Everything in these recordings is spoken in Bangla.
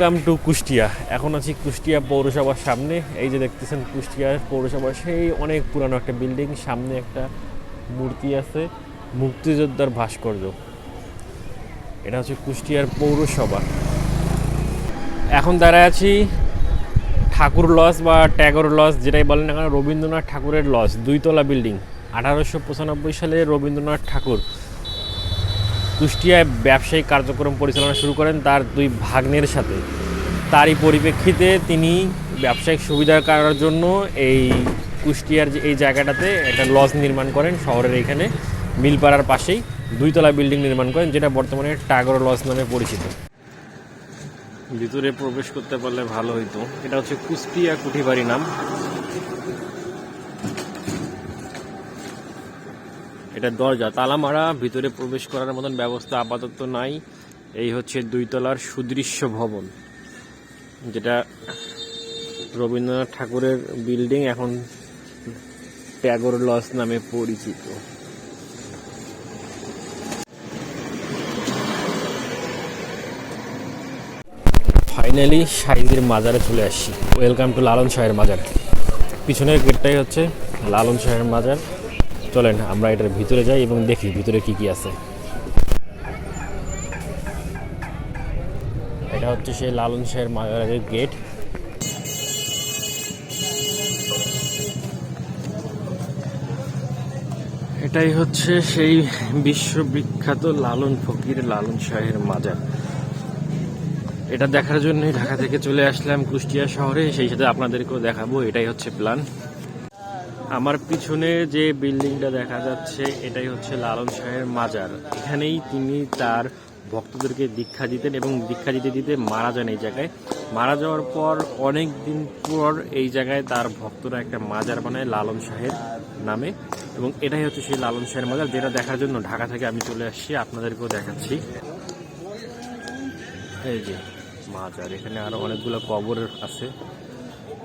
Welcome to Kushtia. এখন আছি কুষ্টিয়া পৌরসভার সামনে। এই যে দেখতেছেন কুষ্টিয়া পৌরসভা সেই অনেক পুরানো একটা বিল্ডিং সামনে একটা মূর্তি আছে, মুক্তিযোদ্ধার ভাস্কর্য। এটা হচ্ছে কুষ্টিয়ার পৌরসভা। এখন দাঁড়ায় আছি ঠাকুর লজ বা ট্যাগর লজ, যেটাই বলেন না কেন, রবীন্দ্রনাথ ঠাকুরের লজ, দুইতলা বিল্ডিং আঠারোশো পঁচানব্বই সালে রবীন্দ্রনাথ ঠাকুর কুষ্টিয়ায় ব্যবসায়িক কার্যক্রম পরিচালনা শুরু করেন তার দুই ভাগ্নের সাথে। তারই পরিপ্রেক্ষিতে তিনি ব্যবসায়িক সুবিধা করার জন্য এই কুষ্টিয়ার যে, এই জায়গাটাতে একটা লজ নির্মাণ করেন শহরের এখানে, মিলপাড়ার পাশেই দুইতলা বিল্ডিং নির্মাণ করেন যেটা বর্তমানে টাগর লজ নামে পরিচিত। ভিতরে প্রবেশ করতে পারলে ভালো হইতো। এটা হচ্ছে কুষ্টিয়া কুঠিবাড়ি নাম। এটা দরজা। তালা মারা ভিতরে প্রবেশ করার মতন ব্যবস্থা আপাতত নাই। এই হচ্ছে দুইতলার সুদৃশ্য ভবন, যেটা রবীন্দ্রনাথ ঠাকুরের বিল্ডিং, এখন ট্যাগর লজ নামে পরিচিত। ফাইনালি সাইজের মাজারে চলে আসছি। ওয়েলকাম টু লালন শাহের মাজার। পিছনের গেটটাই হচ্ছে লালন শাহের মাজার। চলেন, আমরা এটার ভিতরে যাই এবং দেখি ভিতরে কি কি আছে। এটা হচ্ছে সেই লালন শাহের মাজারের গেট। এটাই হচ্ছে সেই বিশ্ববিখ্যাত লালন ফকির লালন শাহের মাজার। এটা দেখার জন্যই ঢাকা থেকে চলে আসলাম কুষ্টিয়া শহরে, সেই সাথে আপনাদেরকেও দেখাবো, এটাই হচ্ছে প্ল্যান আমার পিছনে যে বিল্ডিংটা দেখা যাচ্ছে, এটাই হচ্ছে লালন শাহের মাজার। এখানেই তিনি তার ভক্তদেরকে দীক্ষা দিতেন এবং দীক্ষা দিতে দিতে মারা যান এই জায়গায়। মারা যাওয়ার পর অনেক দিন পর এই জায়গায় তার ভক্তরা একটা মাজার বানায় লালন শাহের নামে এবং এটাই হচ্ছে সেই লালন শাহের মাজার, যেটা দেখার জন্য ঢাকা থেকে আমি চলে আসছি, আপনাদেরকেও দেখাচ্ছি। এই যে মাজার, এখানে আরও অনেকগুলো কবর আছে,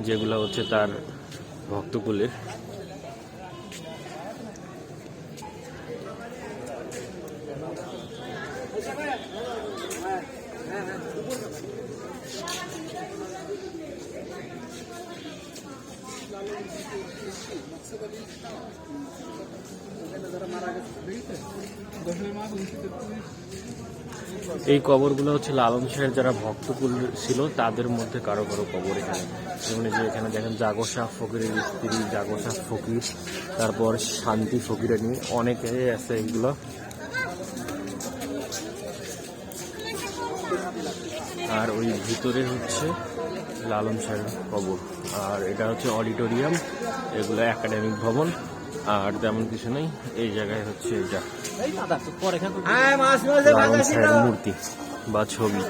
যেগুলো হচ্ছে তার ভক্তকুলের। এই কবরগুলো হচ্ছে লালন শাহের যারা ভক্তকুল ছিল, তাদের মধ্যে কারও কারও কবর এখানে যেমন যে এখানে দেখেন জাগোসা ফকিরের স্ত্রী জাগোসা ফকির, তারপর শান্তি ফকিরানি, অনেকে আছে এগুলো। আর ওই ভিতরে হচ্ছে লালন সাহেবের কবর। আর এটা হচ্ছে অডিটোরিয়াম এগুলো একাডেমিক ভবন আর তেমন কিছু নেই এই জায়গায় হচ্ছে এটা। লালন মূর্তি বা ছবি।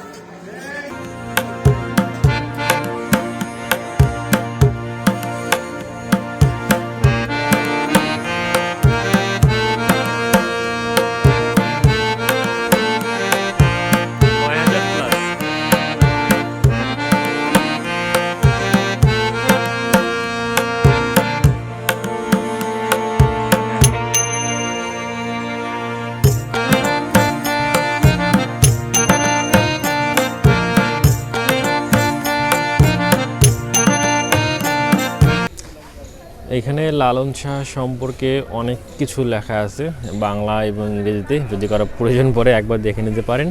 এখানে লালন শাহ সম্পর্কে অনেক কিছু লেখা আছে, বাংলা এবং ইংরেজিতে। যদি কারও প্রয়োজন পড়ে, একবার দেখে নিতে পারেন।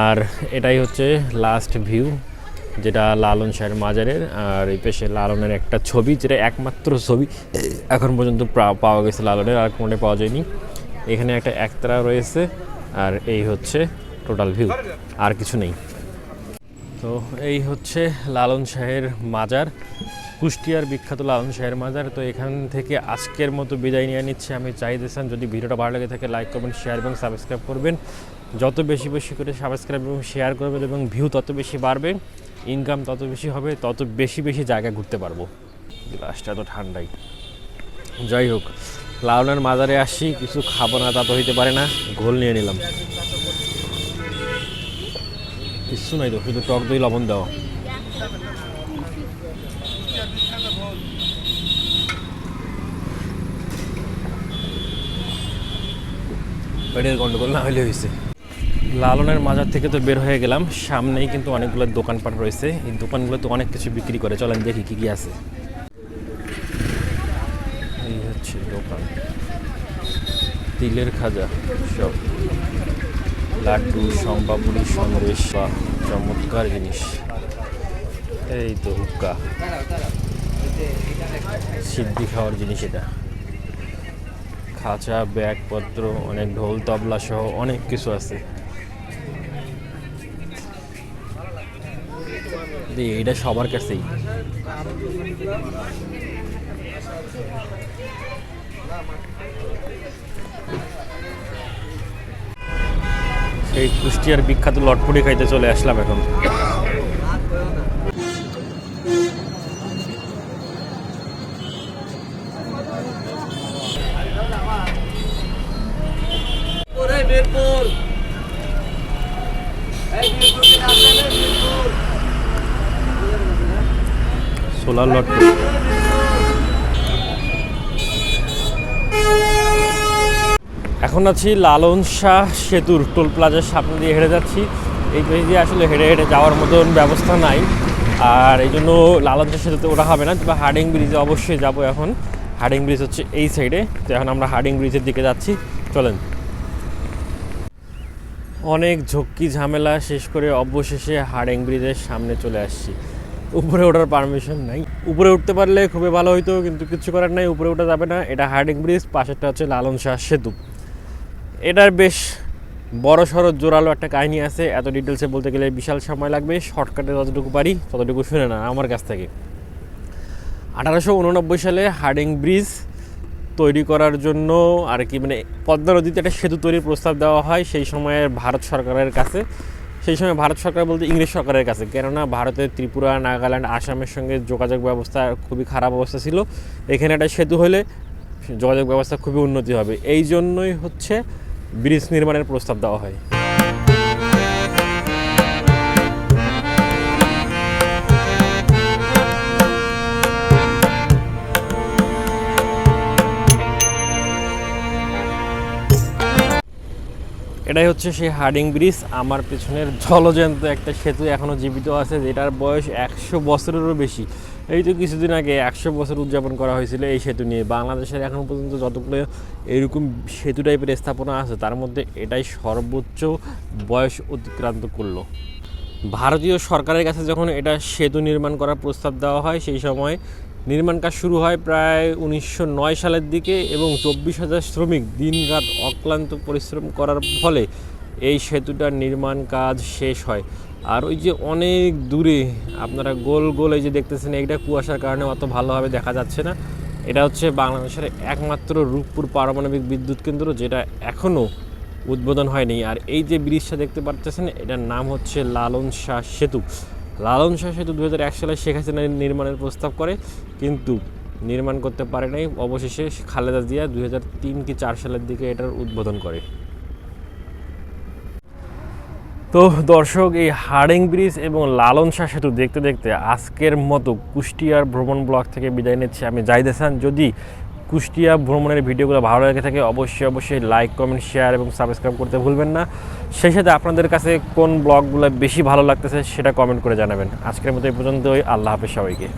আর এটাই হচ্ছে লাস্ট ভিউ যেটা লালন শাহের মাজারের। আর এই পেশে লালনের একটা ছবি, যেটা একমাত্র ছবি এখন পর্যন্ত পাওয়া গেছে লালনের, আর কোনটা পাওয়া যায়নি। এখানে একটা একতারা রয়েছে, আর এই হচ্ছে টোটাল ভিউ আর কিছু নেই। তো এই হচ্ছে লালন শাহের মাজার। কুষ্টিয়ার বিখ্যাত লালন শাহের মাজার। তো এখান থেকে আজকের মতো বিদায় নিয়ে নিচ্ছে। আমি চাইতেছেন যদি ভিডিওটা ভালো লাগে থাকে লাইক করবেন শেয়ার এবং সাবস্ক্রাইব করবেন। যত বেশি বেশি করে সাবস্ক্রাইব এবং শেয়ার করবেন এবং ভিউ তত বেশি বাড়বে ইনকাম তত বেশি হবে, তত বেশি বেশি জায়গা ঘুরতে পারব। গ্লাসটা তো ঠান্ডাই। যাই হোক, লালনের মাজারে আসি, কিছু খাব না তা তো হইতে পারে না, ঘোল নিয়ে নিলাম। কিচ্ছু নাই তো, শুধু টক দই, লবণ দেওয়া পেটের গন্ডগোল না হলে হয়েছে। লালনের মাজার থেকে তো বের হয়ে গেলাম। সামনেই কিন্তু অনেকগুলো দোকানপাট রয়েছে। এই দোকানগুলো তো অনেক কিছু বিক্রি করে। চলেন দেখি কি কি আছে। এই হচ্ছে দোকান। তিলের খাজা সব। লাড্ডু সম্পাপুরি সন্দেশ বা চমৎকার জিনিস। এই তো হুক্কা। সিদ্ধি খাওয়ার জিনিস এটা। খাঁচা, ব্যাগপত্র, অনেক ঢোল, তবলা সহ অনেক কিছু আছে। এটা সবার কাছেই। সেই কুষ্টিয়ার বিখ্যাত লটপুরি খাইতে চলে আসলাম এখন মিরপুর এই মিরপুর এই মিরপুর থেকে আসলেন এই মিরপুর সোলার লটপুরি এখন আছি লালন শাহ সেতুর টোল প্লাজার সামনে দিয়ে হেঁটে যাচ্ছি। এই পেজ দিয়ে আসলে হেঁটে হেঁটে যাওয়ার মতন ব্যবস্থা নাই। আর এই জন্য লালন শাহ সেতুতে ওঠা হবে না তবে হার্ডিং ব্রিজে অবশ্যই যাব এখন। হার্ডিং ব্রিজ হচ্ছে এই সাইডে। তো এখন আমরা হার্ডিং ব্রিজের দিকে যাচ্ছি। চলেন। অনেক ঝক্কি ঝামেলা শেষ করে অবশেষে হার্ডিং ব্রিজের সামনে চলে আসছি। উপরে ওঠার পারমিশন নাই। উপরে উঠতে পারলে খুবই ভালো হইতো, কিন্তু কিছু করার নাই, উপরে ওঠা যাবে না। এটা হার্ডিং ব্রিজ পাশেরটা হচ্ছে লালন শাহ সেতু। এটার বেশ বড় সড়ো জোরালো একটা কাহিনী আছে। এত ডিটেলসে বলতে গেলে বিশাল সময় লাগবে। শর্টকাটে যতটুকু পারি, ততটুকু শুনে না, আমার কাছ থেকে। আঠারোশো উননব্বই সালে হার্ডিং ব্রিজ তৈরি করার জন্য আর কি মানে পদ্মা নদীতে একটা সেতু তৈরির প্রস্তাব দেওয়া হয়। সেই সময়ের ভারত সরকারের কাছে সেই সময় ভারত সরকার বলতে ইংরেজ সরকারের কাছে। কেননা ভারতের ত্রিপুরা, নাগাল্যান্ড, আসামের সঙ্গে যোগাযোগ ব্যবস্থা খুবই খারাপ অবস্থা ছিল। এখানে একটা সেতু হলে যোগাযোগ ব্যবস্থা খুবই উন্নতি হবে। এই জন্যই হচ্ছে ব্রিজ নির্মাণের প্রস্তাব দেওয়া হয়। এটাই হচ্ছে সেই হার্ডিং ব্রিজ। আমার পেছনের জলজন্ত একটা সেতু এখনও জীবিত আছে, যেটার বয়স একশো বছরেরও বেশি। এই তো কিছুদিন আগে একশো বছর উদযাপন করা হয়েছিল এই সেতু নিয়ে। বাংলাদেশের এখন পর্যন্ত যতগুলো এরকম সেতু টাইপের স্থাপনা আছে, তার মধ্যে এটাই সর্বোচ্চ বয়স অতিক্রান্ত করল। ভারতীয় সরকারের কাছে যখন এটা সেতু নির্মাণ করার প্রস্তাব দেওয়া হয়, সেই সময় নির্মাণ কাজ শুরু হয় প্রায় উনিশশো নয় সালের দিকে এবং চব্বিশ হাজার শ্রমিক দিনরাত অক্লান্ত পরিশ্রম করার ফলে এই সেতুটার নির্মাণ কাজ শেষ হয়। আর ওই যে অনেক দূরে আপনারা গোল গোল এই যে দেখতেছেন, এইটা কুয়াশার কারণে অত ভালোভাবে দেখা যাচ্ছে না। এটা হচ্ছে বাংলাদেশের একমাত্র রূপপুর পারমাণবিক বিদ্যুৎ কেন্দ্র যেটা এখনও উদ্বোধন হয়নি। আর এই যে ব্রিজটা দেখতে পাচ্ছেন এটার নাম হচ্ছে লালন শাহ সেতু। লালন শাহ সেতু দু হাজার এক সালে শেখ হাসিনা নির্মাণের প্রস্তাব করে, কিন্তু নির্মাণ করতে পারে নাই। অবশেষে খালেদা জিয়া দুই হাজার তিন কি চার সালের দিকে এটার উদ্বোধন করে। তো দর্শক, এই হার্ডিং ব্রিজ এবং লালন শাহ সেতু দেখতে দেখতে আজকের মতো কুষ্টিয়ার ভ্রমণ ব্লগ থেকে বিদায় নিচ্ছি। আমি জাহিদ যদি কুষ্টিয়া ভ্রমণের ভিডিওগুলো ভালো লেগে থাকে, অবশ্যই অবশ্যই লাইক কমেন্ট শেয়ার এবং সাবস্ক্রাইব করতে ভুলবেন না। সেই সাথে আপনাদের কাছে কোন ব্লগগুলো বেশি ভালো লাগতেছে সেটা কমেন্ট করে জানাবেন। আজকের মতো এই পর্যন্তই, আল্লাহ হাফেজ সবাইকে।